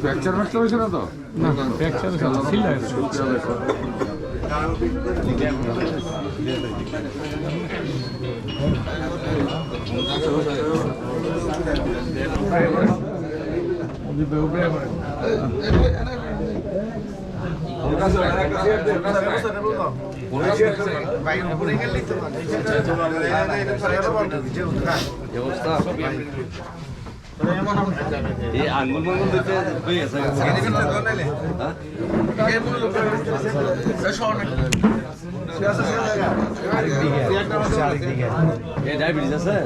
Fracture ম্যাকচার হয়েছে না তো? না ফ্র্যাকচার ছিল এই আঙ্গুল মাঙ্গুল দিতে হয়ে ডায়াবেটিস আছে?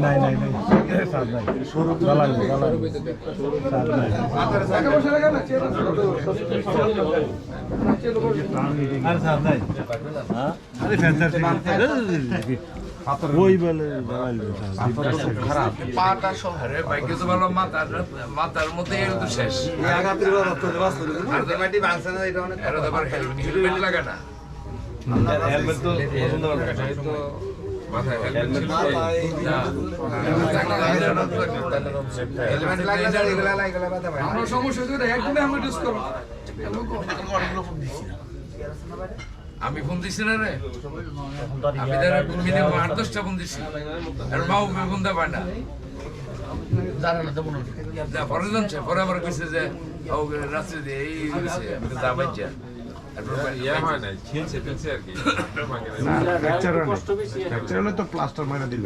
নাই নাই নাই সাদ নাই লাগবে লাগবে সাদ নাই আর সাদ নাই আরে ফ্যান্টাসি ওই বলে পাটা সব বাইকে তো ভালো মাথার মাথার মধ্যে এর তো শেষ হেলমেট লাগে না হেলমেট তো আমার সমস্যা হচ্ছে একদম ইউজ করো আমি ফোন দিছি না রে? আমি তার আট দশটা ফোন দিছি। আর মাও ফোন দেওয়া পায় না। যা পরে জানছে পরে আবার কইছে যে ও রাত্রে দিয়ে এই হইছে। আমি তো যা বাচ্চা ইয়ে হয় তো প্লাস্টার মারা দিল।